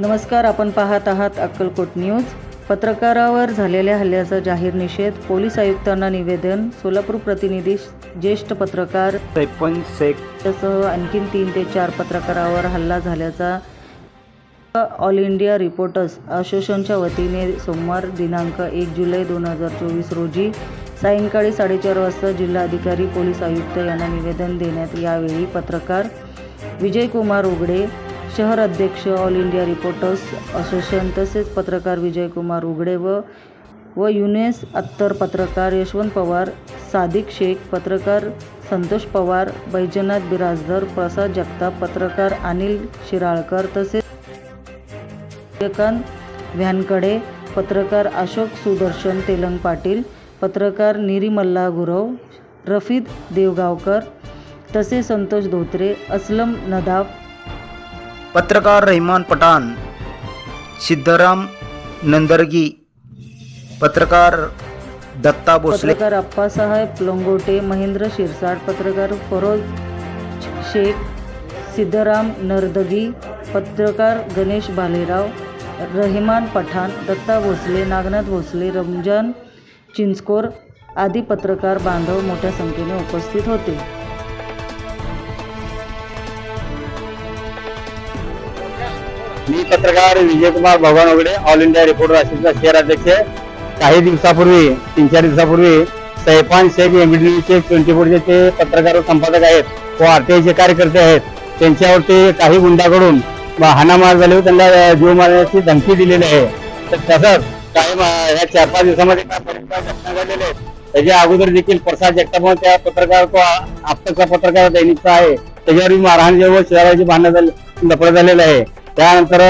नमस्कार आपण पाहत आहात अक्कलकोट न्यूज. पत्रकारावर झालेल्या हल्ल्याचा जाहीर निषेध पोलीस आयुक्तांना निवेदन सोलापूर प्रतिनिधी ज्येष्ठ पत्रकार सह आणखीन तीन ते चार पत्रकारावर हल्ला झाल्याचा ऑल इंडिया रिपोर्टर्स असोसिएशनच्या वतीने सोमवार दिनांक एक जुलै दोन हजार चोवीस रोजी सायंकाळी साडेचार वाजता जिल्हाधिकारी पोलीस आयुक्त यांना निवेदन देण्यात यावेळी पत्रकार विजयकुमार उघडे शहर अध्यक्ष ऑल इंडिया रिपोर्टर्स असोसिएशन तसेच पत्रकार विजयकुमार उघडे व व युनेस अत्तर पत्रकार यशवंत पवार सादिक शेख पत्रकार संतोष पवार बैजनाथ बिराजदार प्रसाद जगताप पत्रकार अनिल शिराळकर तसेच सूर्यकांत व्यानकडे पत्रकार अशोक सुदर्शन तेलंग पाटील पत्रकार निरीमल्ला गुरव रफीद देवगावकर तसेच संतोष धोत्रे असलम नदाब पत्रकार रहमान पठाण सिद्धराम नंदरगी पत्रकार दत्ता भोसले पत्रकार अप्पासाहेब लंगोटे महेंद्र शिरसाट पत्रकार फरोज शेख सिद्धराम नरदगी पत्रकार गणेश भालेराव रहमान पठाण दत्ता भोसले नागनाथ भोसले रमजान चिंचकोर आदी पत्रकार बांधव मोठ्या संख्येने उपस्थित होते. मी पत्रकार Vijaykumar Bhagwan Wagde all India reporter असोसिएशनचा शहर अध्यक्ष. काही दिवसापूर्वी तीन चार दिवसापूर्वी सैफान शेख एमबीडीचे ट्वेंटी फोरचे ते पत्रकार संपादक आहेत. व आरटीआयचे कार्यकर्ते आहेत. त्यांच्यावरती काही गुंडाकडून हाणामार झाले व त्यांना जीव मारण्याची धमकी दिलेली आहे. तर तसंच काही मा- या चार पाच दिवसामध्ये घटना घडलेल्या आहेत त्याच्या अगोदर देखील प्रसाद जगताप त्या पत्रकार तो आपचा पत्रकार दैनिकचा आहे. त्याच्यावर मारहाण जेव्हा शहराची भांडण झाली लफडं झालेलं आहे. त्यानंतर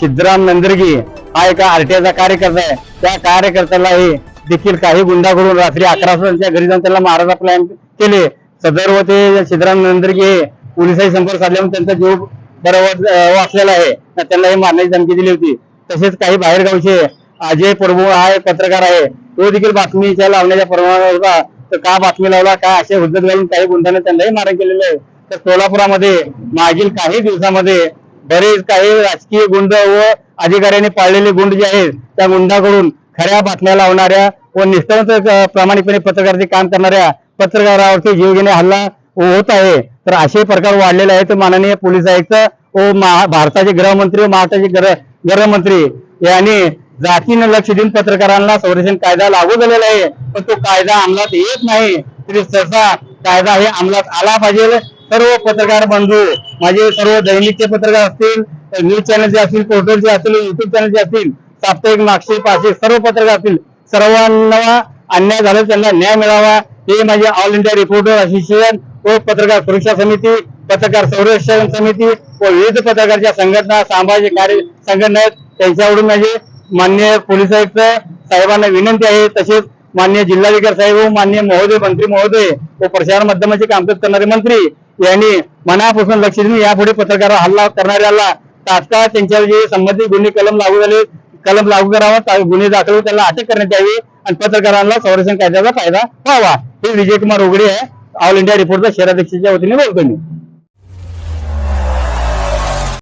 सिद्धराम नंदरगी हा एका आरटीआयचा कार्यकर्ता आहे. त्या कार्यकर्त्यालाही देखील काही गुंडाकडून रात्री अकरा वाजता घरी जाऊन त्याला मारायचा प्लॅन केले. सदर व ते सिद्धराम नंदरगी हे पोलिसांशी संपर्क साधल्यामुळे त्यांचा जीव बरोबर वाचलेला आहे. त्यांनाही त्यांना हे मारण्याची धमकी दिली होती. तसेच काही बाहेरगावचे अजय प्रभू हा एक पत्रकार आहे. तो देखील बातमीच्या लावण्याच्या प्रमाणावर होता. तर का बातमी लावला? काय असे हुद्दत घालून काही गुंडाने त्यांनाही मारण केलेलं आहे? तर सोलापुरामध्ये मागील काही दिवसामध्ये बरेच काही राजकीय गुंड व अधिकाऱ्यांनी पाळलेले गुंड जे आहेत त्या गुंडाकडून खऱ्या बातम्या लावणाऱ्या व निष्ठावंत प्रामाणिकपणे पत्रकाराचे काम करणाऱ्या पत्रकारावरती जीवघेणे हल्ला होत आहे. तर असे प्रकार वाढलेले आहेत. माननीय पोलीस आयुक्त व भारताचे गृहमंत्री व महाराष्ट्राचे गृह गृहमंत्री यांनी जातीनं लक्ष देऊन पत्रकारांना संरक्षण कायदा लागू झालेला आहे. पण तो कायदा अंमलात येत नाही. तरी सहसा कायदा हे अंमलात आला पाहिजे. सर्व पत्रकार बंधू माझे सर्व दैनिकचे पत्रकार असतील न्यूज चॅनलचे असतील पोर्टलचे असतील युट्यूब चॅनलचे असतील साप्ताहिक मागचे पाचशे सर्व पत्रकार असतील सर्वांना अन्याय झाला त्यांना न्याय मिळावा. हे माझे ऑल इंडिया रिपोर्टर असोसिएशन व पत्रकार सुरक्षा समिती पत्रकार संरक्षण समिती व विविध पत्रकारच्या संघटना सामाजिक कार्य संघटना आहेत. त्यांच्याकडून माझे मान्य पोलीस आयुक्त साहेबांना विनंती आहे. तसेच मान्य जिल्हाधिकारी साहेब व मान्य महोदय मंत्री महोदय व प्रसार माध्यमाचे कामकाज करणारे मंत्री यांनी मनापासून लक्ष देऊन यापुढे पत्रकार हल्ला करणाऱ्याला तात्काळ त्यांच्यावर जे संबंधित गुन्हे कलम लागू झाले. कलम लागू करावा गुन्हे दाखल होऊन त्यांना अटक करण्यात यावी आणि पत्रकारांना संरक्षण कायद्याचा फायदा व्हावा. हे विजयकुमार उघडे आहे. ऑल इंडिया रिपोर्टचा शहराध्यक्षाच्या वतीने बोलतो मी.